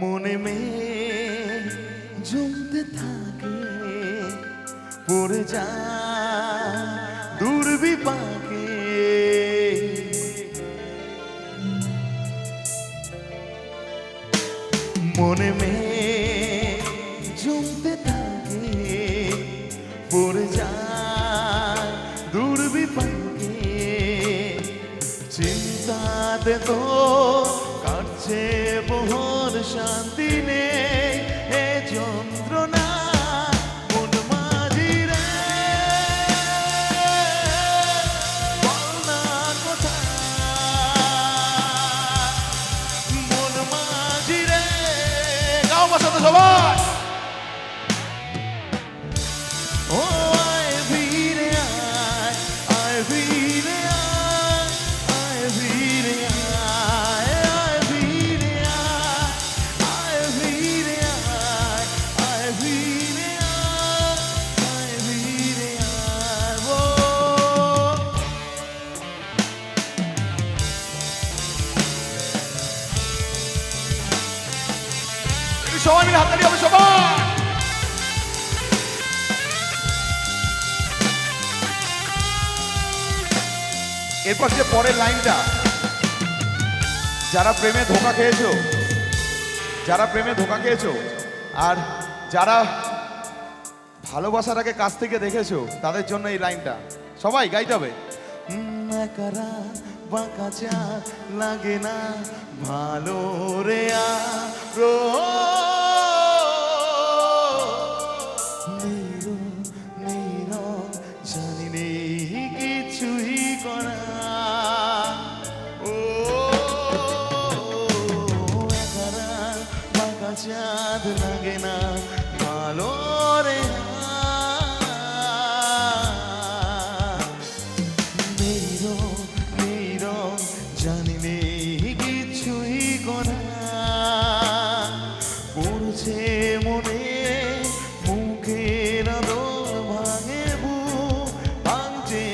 মনে মে জমতে থাকে, পড়ে যা দুর্বিপাকে। মনে মে জমতে থাকে, পড়ে যায় দুর্বিপাকে। চিন্তাতে তো সবাই এরপর যে পরের লাইনটা, যারা প্রেমে ধোকা খেয়েছো, যারা প্রেমে ধোকা খেয়েছো, আর যারা ভালোবাসাটাকে কাছ থেকে দেখেছ, তাদের জন্য এই লাইনটা। সবাই গাইতে হবে। বাঁকা লাগে না, ভালো রে পড়ছে মনে মুখের দোল ভাঙে ভাঙছে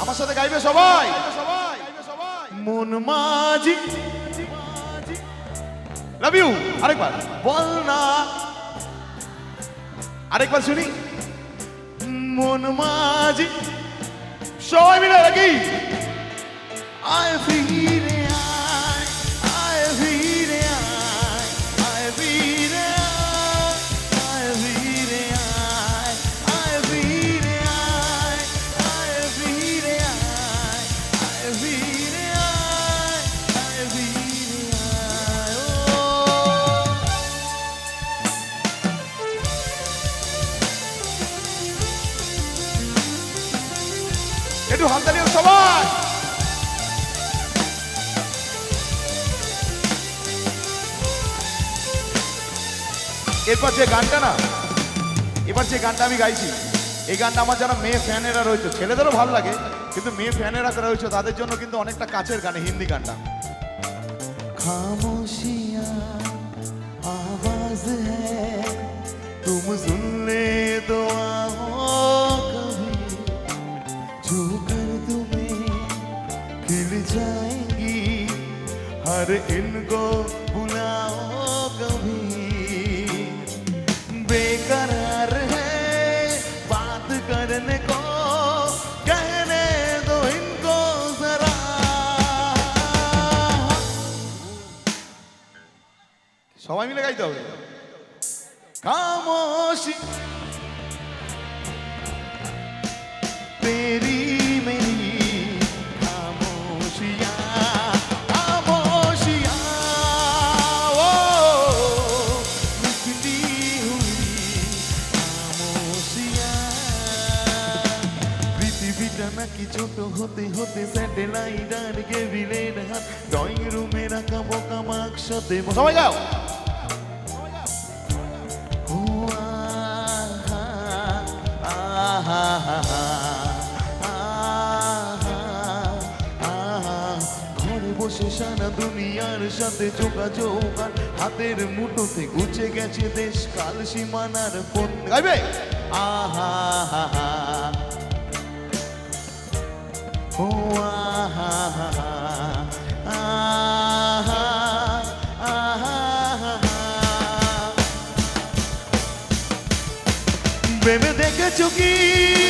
আমার সাথে গাইবে সবাই? মন মাঝি। লাভ ইউ আরেকবার। বল না। আরেকবার শুনি। মন মাঝি। সবাই মিলে নাকি? আই ফিরে একটু হাততালিও সবাই। এরপর যে গানটা না, এবার যে গানটা আমি গাইছি, এই গানটা আমার যারা মেয়ে ফ্যানেরা রয়েছে, ছেলেদেরও ভালো লাগে, কিন্তু মেয়ে ফ্যানেরা রয়েছে, তাদের জন্য কিন্তু অনেকটা কাছের গানে হিন্দি গানটা। খামোশিয়া, আওয়াজ হ্যাঁ তুম সুনলে তো हर इनको बुलाओ कभी बेकरार है बात करने को कहने दो इनको जरा সবাই মিলে গাইতে হবে খামোশি तेरी নাকি ছোট হতে হতে স্যাটেলাইট আর কেবিলের হাত ড্রয়িং রুমে রাখা বোকা মাকসাতে সবাই গাও ও আহা, আহা, আহা, আহা, আহা। ঘরে বসে সারা দুনিয়ার সাথে যোগাযোগ আর হাতের মুঠোতে গুছে গেছে দেশ কাল সীমানার ফোন গাইবে আহা হা হা 우와 아하 아하 Baby 내가 저기